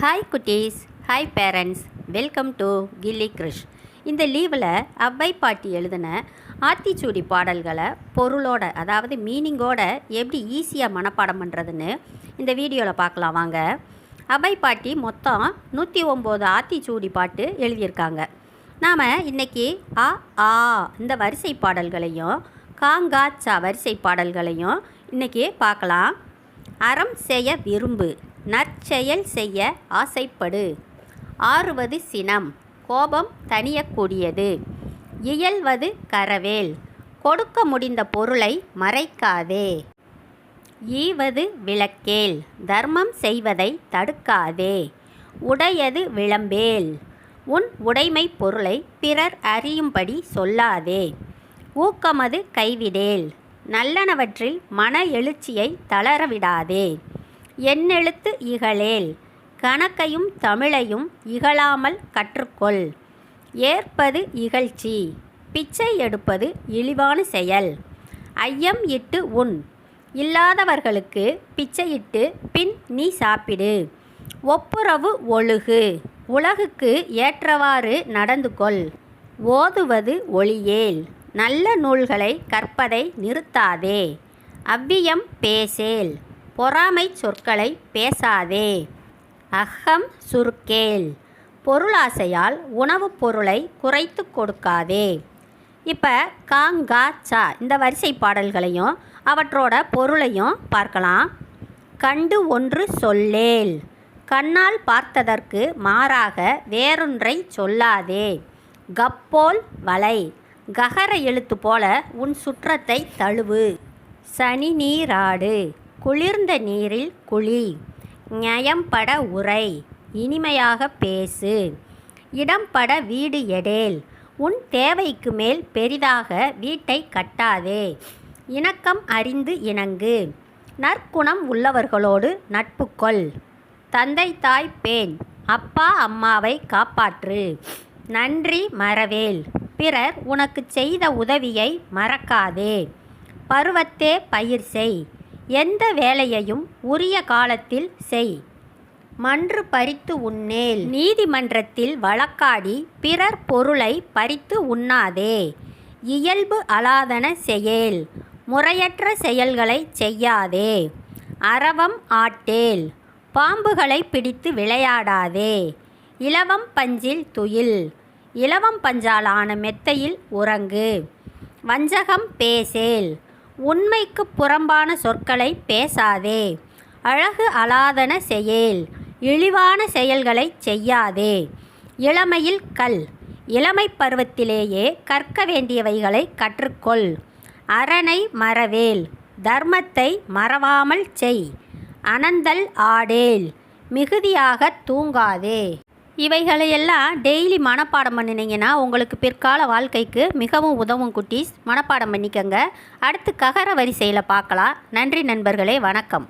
Hi குட்டீஸ். Hi parents welcome to Gilli Krish. இந்த லீவில் அவ்வை பாட்டி எழுதின ஆத்திச்சூடி பாடல்களை பொருளோட அதாவது மீனிங்கோட எப்படி ஈஸியாக மனப்பாடம் பண்ணுறதுன்னு இந்த வீடியோவில் பார்க்கலாம் வாங்க. அவ்வை பாட்டி மொத்தம் நூற்றி ஒம்பது ஆத்திச்சூடி பாட்டு எழுதியிருக்காங்க. நாம் இன்னைக்கு ஆ ஆ இந்த வரிசை பாடல்களையும் காங்காச்சா வரிசை பாடல்களையும் இன்றைக்கி பார்க்கலாம். அறம் செய்ய விரும்பு. நற்செயல் செய்ய ஆசைப்படு. ஆறுவது சினம் கோபம் தணியக்கூடியது. இயல்வது கரவேல் கொடுக்க முடிந்த பொருளை மறைக்காதே. ஈவது விளக்கேல் தர்மம் செய்வதை தடுக்காதே. உடையது விளம்பேல் உன் உடைமை பொருளை பிறர் அறியும்படி சொல்லாதே. ஊக்கமது கைவிடேல் நல்லனவற்றில் மன எழுச்சியை தளரவிடாதே. எண்ணெழுத்து இகழேல்? கணக்கையும் தமிழையும் இகழாமல் கற்றுக்கொள். ஏற்பது இகழ்ச்சி. பிச்சை எடுப்பது இழிவான செயல். ஐயம் இட்டு உண். இல்லாதவர்களுக்கு பிச்சையிட்டு பின் நீ சாப்பிடு. ஒப்புரவு ஒழுகு. உலகுக்கு ஏற்றவாறு நடந்து கொள். ஓதுவது ஒளியேல். நல்ல நூல்களை கற்பதை நிறுத்தாதே. அவ்வியம் பேசேல். பொறாமை சொற்களை பேசாதே. அகம் சுருக்கேல் பொருளாசையால் உணவுப் பொருளை குறைத்து கொடுக்காதே. இப்போ காங்கா சா இந்த வரிசை பாடல்களையும் அவற்றோட பொருளையும் பார்க்கலாம். கண்டு ஒன்று சொல்லேல் கண்ணால் பார்த்ததற்கு மாறாக வேறொன்றை சொல்லாதே. கப்போல் வலை. ககர எழுத்து போல உன் சுற்றத்தை தழுவு. சனி நீராடு. குளிர்ந்த நீரில் குழி நியம்பட உரை. இனிமையாக பேசு. இடம்பட வீடு எடேல். உன் தேவைக்கு மேல் பெரிதாக வீட்டை கட்டாதே. இணக்கம் அறிந்து இணங்கு. நற்குணம் உள்ளவர்களோடு நட்பு கொள் தந்தை தாய் பேன் அப்பா அம்மாவை காப்பாற்று. நன்றி மறவேல். பிறர் உனக்கு செய்த உதவியை மறக்காதே. பருவத்தே பயிர் செய். எந்த வேலையையும் உரிய காலத்தில் செய். மன்று பறித்து உண்ணேல். நீதிமன்றத்தில் வழக்காடி பிறர் பொருளை பறித்து உண்ணாதே. இயல்பு அலாதன செயல். முறையற்ற செயல்களை செய்யாதே. அரவம் ஆட்டேல். பாம்புகளை பிடித்து விளையாடாதே. இலவம் பஞ்சில் துயில். இலவம் பஞ்சாலான மெத்தையில் உறங்கு. வஞ்சகம் பேசேல். உண்மைக்கு புறம்பான சொற்களை பேசாதே. அழகு அலாதன செயல் இழிவான செயல்களை செய்யாதே. இளமையில் கல் இளமை பருவத்திலேயே கற்க வேண்டியவைகளை கற்றுக்கொள். அரணை மறவேல் தர்மத்தை மறவாமல் செய். அனந்தல் ஆடேல் மிகுதியாக தூங்காதே. இவைகளையெல்லாம் டெய்லி மனப்பாடம் பண்ணினீங்கன்னா உங்களுக்கு பிற்கால வாழ்க்கைக்கு மிகவும் உதவும் குட்டீஸ். மனப்பாடம் பண்ணிக்கங்க. அடுத்து ககர வரிசையில் பார்க்கலாம். நன்றி நண்பர்களே வணக்கம்.